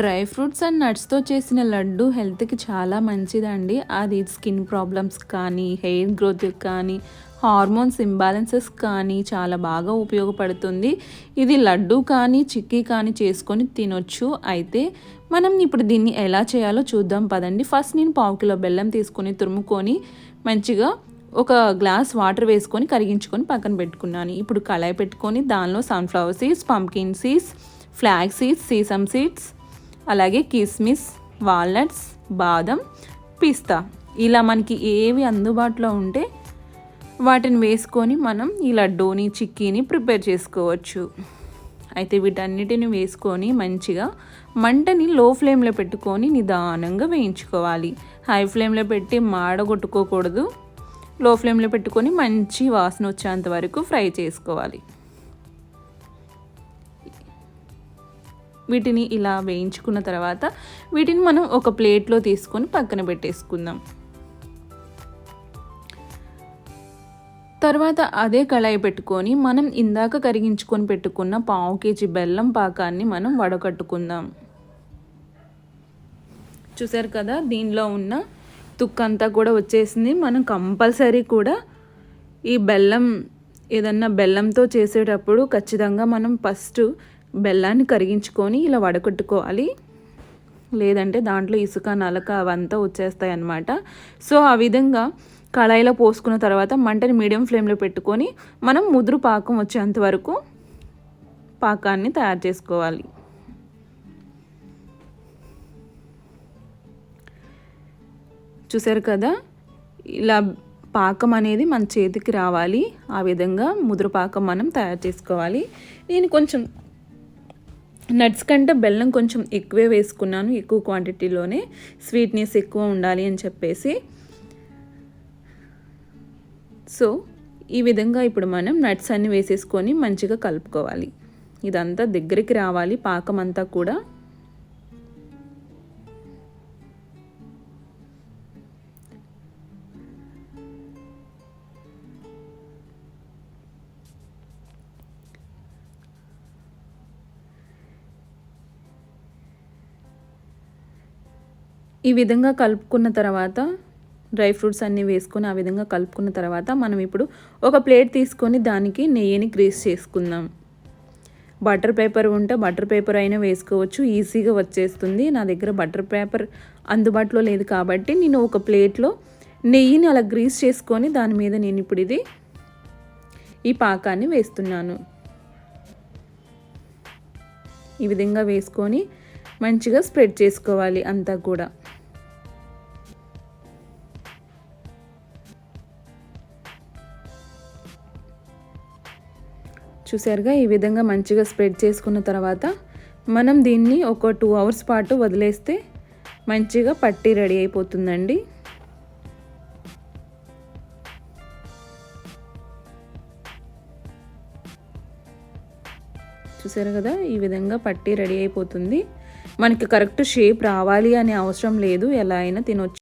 Dry fruits and నట్స్తో చేసిన లడ్డు హెల్త్కి చాలా మంచిదండి. అది స్కిన్ ప్రాబ్లమ్స్ కానీ హెయిర్ గ్రోత్ కానీ హార్మోన్స్ ఇంబ్యాలెన్సెస్ కానీ చాలా బాగా ఉపయోగపడుతుంది. ఇది లడ్డు కానీ చిక్కీ కానీ చేసుకొని తినొచ్చు. అయితే మనం ఇప్పుడు దీన్ని ఎలా చేయాలో చూద్దాం పదండి. ఫస్ట్ నేను పావు కిలో బెల్లం తీసుకొని తురుముకొని మంచిగా ఒక గ్లాస్ వాటర్ వేసుకొని కరిగించుకొని పక్కన పెట్టుకున్నాను. ఇప్పుడు కళాయి పెట్టుకొని దానిలో sunflower seeds pumpkin seeds flax seeds sesame seeds అలాగే కిస్మిస్ వాల్నట్స్ బాదం పిస్తా. ఇలా మనకి ఏవి అందుబాటులో ఉంటే వాటిని వేసుకొని మనం ఈ లడ్డూని చిక్కీని ప్రిపేర్ చేసుకోవచ్చు. అయితే వీటన్నిటిని వేసుకొని మంచిగా మంటని లో ఫ్లేమ్లో పెట్టుకొని నిదానంగా వేయించుకోవాలి. హై ఫ్లేమ్లో పెట్టి మాడగొట్టుకోకూడదు. లో ఫ్లేమ్లో పెట్టుకొని మంచి వాసన వచ్చేంత వరకు ఫ్రై చేసుకోవాలి. వీటిని ఇలా వేయించుకున్న తర్వాత వీటిని మనం ఒక ప్లేట్లో తీసుకొని పక్కన పెట్టేసుకుందాం. తర్వాత అదే కళాయి పెట్టుకొని మనం ఇందాక కరిగించుకొని పెట్టుకున్న పావు కేజీ బెల్లం పాకాన్ని మనం వడకట్టుకుందాం. చూసారు కదా దీనిలో ఉన్న తుక్కంతా కూడా వచ్చేసింది. మనం కంపల్సరీ కూడా ఈ బెల్లం ఏదన్నా బెల్లంతో చేసేటప్పుడు ఖచ్చితంగా మనం ఫస్ట్ బెల్లాన్ని కరిగించుకొని ఇలా వడకట్టుకోవాలి. లేదంటే దాంట్లో ఇసుక నలక అవంతా వచ్చేస్తాయి అన్నమాట సో ఆ విధంగా కళాయిలో పోసుకున్న తర్వాత మంటని మీడియం ఫ్లేమ్లో పెట్టుకొని మనం ముదురు పాకం వచ్చేంత వరకు పాకాన్ని తయారు చేసుకోవాలి. చూసారు కదా? ఇలా పాకం అనేది మన చేతికి రావాలి. ఆ విధంగా ముదురు పాకం మనం తయారు చేసుకోవాలి. నేను కొంచెం నట్స్ కంటే బెల్లం కొంచెం ఎక్కువే వేసుకున్నాను. ఎక్కువ క్వాంటిటీలోనే స్వీట్నెస్ ఎక్కువ ఉండాలి అని చెప్పేసి. సో ఈ విధంగా ఇప్పుడు మనం నట్స్ అన్ని వేసేసుకొని మంచిగా కలుపుకోవాలి. ఇదంతా దగ్గరికి రావాలి. పాకం అంతా కూడా ఈ విధంగా కలుపుకున్న తర్వాత డ్రై ఫ్రూట్స్ అన్నీ వేసుకొని ఆ విధంగా కలుపుకున్న తర్వాత మనం ఇప్పుడు ఒక ప్లేట్ తీసుకొని దానికి నెయ్యిని గ్రీస్ చేసుకుందాం. బటర్ పేపర్ ఉంటే బటర్ పేపర్ అయినా వేసుకోవచ్చు. ఈజీగా వచ్చేస్తుంది. నా దగ్గర బటర్ పేపర్ అందుబాటులో లేదు కాబట్టి నేను ఒక ప్లేట్లో నెయ్యిని అలా గ్రీస్ చేసుకొని దాని మీద నేను ఇప్పుడు ఇది ఈ పాకాన్ని వేస్తున్నాను. ఈ విధంగా వేసుకొని మంచిగా స్ప్రెడ్ చేసుకోవాలి అంతా కూడా. చూసారుగా? ఈ విధంగా మంచిగా స్ప్రెడ్ చేసుకున్న తర్వాత మనం దీన్ని ఒక టూ అవర్స్ పాటు వదిలేస్తే మంచిగా పట్టి రెడీ అయిపోతుందండి. చూసారు కదా? ఈ విధంగా పట్టి రెడీ అయిపోతుంది. మనకి కరెక్ట్ షేప్ రావాలి అనే అవసరం లేదు. ఎలా అయినా తినొచ్చు.